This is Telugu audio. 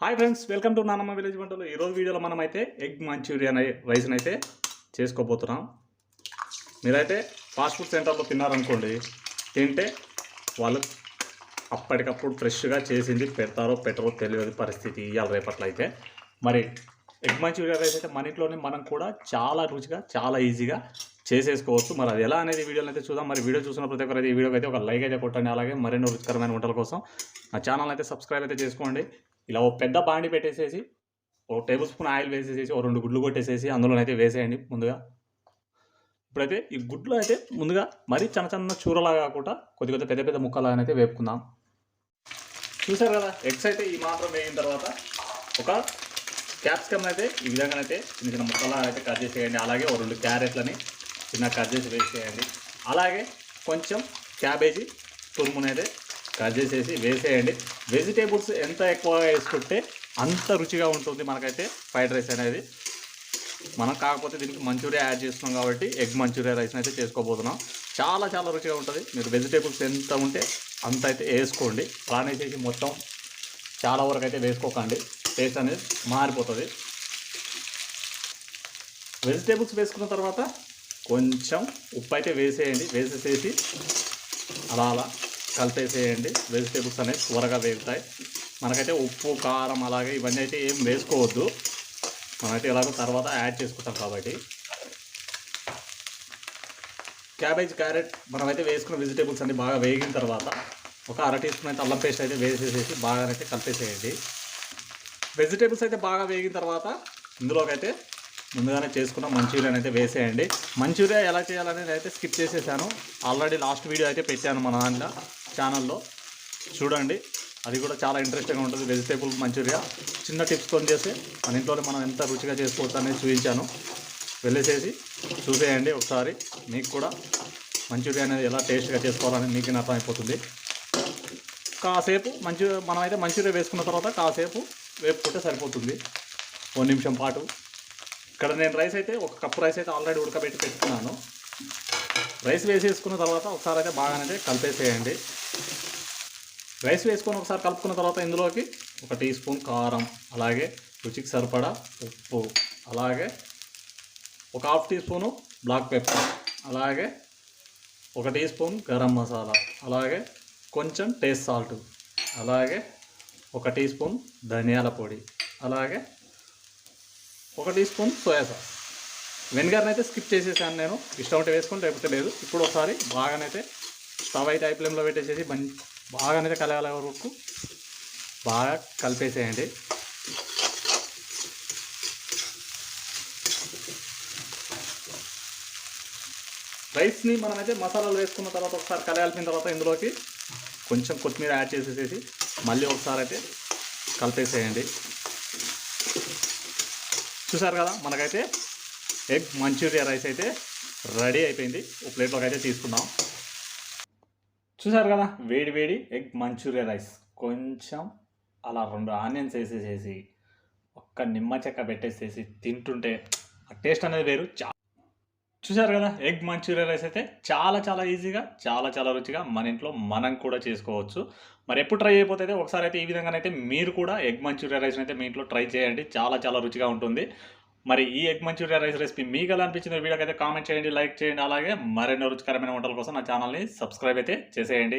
హాయ్ ఫ్రెండ్స్ వెల్కమ్ టు నానమ్మ విలేజ్ వంటలు. ఈరోజు వీడియోలో మనం అయితే ఎగ్ మంచూరియన్ రైస్ని అయితే చేసుకోబోతున్నాం. మీరైతే ఫాస్ట్ ఫుడ్ సెంటర్లో తిన్నారనుకోండి తింటే వాళ్ళు అప్పటికప్పుడు ఫ్రెష్గా చేసింది పెడతారో పెట్టరో తెలియదు పరిస్థితి ఇవాళ రేపట్లో అయితే మరి ఎగ్ మంచూరియా రైస్ అయితే మన ఇంట్లోనే మనం కూడా చాలా రుచిగా చాలా ఈజీగా చేసేసుకోవచ్చు. మరి అది ఎలా అనేది వీడియోని అయితే చూద్దాం. మరి వీడియో చూసిన ప్రతి ఒక్కరైతే ఈ వీడియోకి అయితే ఒక లైక్ అయితే కొట్టండి. అలాగే మరెన్నో రుచికరమైన వంటల కోసం నా ఛానల్ అయితే సబ్స్క్రైబ్ అయితే చేసుకోండి. ఇలా ఓ పెద్ద బాండి పెట్టేసేసి ఓ టేబుల్ స్పూన్ ఆయిల్ వేసేసేసి ఓ రెండు గుడ్లు కొట్టేసేసి అందులోనైతే వేసేయండి ముందుగా. ఇప్పుడైతే ఈ గుడ్లు అయితే ముందుగా మరీ చిన్న చిన్న చూరలాగా కాకుండా కొద్ది కొద్ది పెద్ద పెద్ద ముక్కలాగా అయితే వేపుకుందాం. చూసారు కదా ఎగ్స్ అయితే ఈ మాత్రం వేగిన తర్వాత ఒక క్యాప్సికమ్ అయితే ఈ విధంగా అయితే చిన్న చిన్న ముక్కలా అయితే కట్ చేసేయండి. అలాగే ఒక రెండు క్యారెట్లని చిన్న కట్ చేసి వేసేయండి. అలాగే కొంచెం క్యాబేజీ తురుమునైతే కట్ చేసేసి వేసేయండి. వెజిటేబుల్స్ ఎంత ఎక్కువగా వేసుకుంటే అంత రుచిగా ఉంటుంది మనకైతే ఫ్రైడ్ రైస్ అనేది. మనం కాకపోతే దీనికి మంచూరియా యాడ్ చేస్తున్నాం కాబట్టి ఎగ్ మంచూరియా రైస్ అయితే చేసుకోబోతున్నాం. చాలా చాలా రుచిగా ఉంటుంది. మీరు వెజిటేబుల్స్ ఎంత ఉంటే అంత అయితే వేసుకోండి. అలానే మొత్తం చాలా వరకు అయితే వేసుకోకండి. టేస్ట్ అనేది మారిపోతుంది. వెజిటేబుల్స్ వేసుకున్న తర్వాత కొంచెం ఉప్పు అయితే వేసేయండి. వేసేసేసి అలా అలా కలిపేసేయండి. వెజిటేబుల్స్ అనేవి త్వరగా వేగుతాయి. మనకైతే ఉప్పు కారం అలాగే ఇవన్నీ అయితే ఏం వేసుకోవద్దు. మనమైతే ఎలాగో తర్వాత యాడ్ చేసుకుంటాం కాబట్టి. క్యాబేజ్ క్యారెట్ మనమైతే వేసుకున్న వెజిటేబుల్స్ అన్ని బాగా వేగిన తర్వాత ఒక అర టీ స్పూన్ అయితే అల్లం పేస్ట్ అయితే వేసేసేసి బాగా అయితే కలిపేసేయండి. వెజిటేబుల్స్ అయితే బాగా వేగిన తర్వాత ఇందులోకైతే ముందుగానే చేసుకున్న మంచూరియాని అయితే వేసేయండి. మంచూరియా ఎలా చేయాలనేది అయితే స్కిప్ చేసేసాను. ఆల్రెడీ లాస్ట్ వీడియో అయితే పెట్టాను మన దాంట్లో. ఛానల్లో చూడండి. అది కూడా చాలా ఇంట్రెస్టింగ్గా ఉంటుంది. Vegetable manchurian. చిన్న టిప్స్తో చేస్తే మన ఇంట్లోనే మనం ఎంత రుచిగా చేసుకోవచ్చు అనేది చూపించాను. వెళ్ళేసేసి చూసేయండి ఒకసారి. మీకు కూడా మంచూరియా అనేది ఎలా టేస్ట్గా చేసుకోవాలని మీకు అర్థమైపోతుంది కాసేపు మంచూ మనమైతే మంచూరియా వేసుకున్న తర్వాత కాసేపు వేపుకుంటే సరిపోతుంది. ఓ నిమిషం పాటు. ఇక్కడ నేను రైస్ అయితే ఒక కప్పు రైస్ అయితే ఆల్రెడీ ఉడకబెట్టి పెట్టుకున్నాను. రైస్ వేసేసుకున్న తర్వాత ఒకసారి అయితే బాగానైతే కలిపేసేయండి. రైస్ వేసుకొని ఒకసారి కలుపుకున్న తర్వాత ఇందులోకి ఒక టీ స్పూన్ కారం అలాగే రుచికి సరిపడా ఉప్పు అలాగే ఒక half teaspoon black pepper అలాగే ఒక టీ స్పూన్ గరం మసాలా అలాగే కొంచెం టేస్ట్ సాల్ట్ అలాగే ఒక టీ స్పూన్ ధనియాల పొడి అలాగే ఒక టీ స్పూన్ సోయా సాస్. వెనిగర్ని అయితే స్కిప్ చేసేసాను నేను. ఇష్టం ఉంటే వేసుకుంటే లేకపోతే లేదు. ఇప్పుడు ఒకసారి బాగానైతే స్టవ్ అయితే ఐ పెట్టేసేసి మంచి బాగానైతే కలగాల వరకు బాగా కలిపేసేయండి. రైస్ని మనమైతే మసాలాలు వేసుకున్న తర్వాత ఒకసారి కలగాల్సిన తర్వాత ఇందులోకి కొంచెం కొత్తిమీర యాడ్ చేసేసేసి మళ్ళీ ఒకసారి అయితే కలిపేసేయండి. చూసారు కదా మనకైతే ఎగ్ మంచూరియా రైస్ అయితే రెడీ అయిపోయింది. ఒక ప్లేట్లోకి అయితే తీసుకుందాం. చూసారు కదా? వేడి వేడి ఎగ్ మంచూరియా రైస్ కొంచెం అలా రెండు ఆనియన్స్ వేసేసేసి ఒక్క నిమ్మ చెక్క పెట్టేసేసి తింటుంటే ఆ టేస్ట్ అనేది వేరు. చా చూసారు కదా? ఎగ్ మంచూరియా రైస్ అయితే చాలా చాలా ఈజీగా చాలా చాలా రుచిగా మన ఇంట్లో మనం కూడా చేసుకోవచ్చు. మరి ఎప్పుడు ట్రై అయిపోతే ఒకసారి అయితే ఈ విధంగానైతే మీరు కూడా ఎగ్ మంచూరియా రైస్ అయితే మీ ఇంట్లో ట్రై చేయండి. చాలా చాలా రుచిగా ఉంటుంది. మరి ఈ ఎగ్ మంచూరియా రైస్ రెసిపీ మీకు ఎలా అనిపించింది వీడియోకి అయితే కామెంట్ చేయండి లైక్ చేయండి అలాగే మరెన్నో రుచికరమైన వంటల కోసం నా ఛానల్ని సబ్స్క్రైబ్ అయితే చేసేయండి.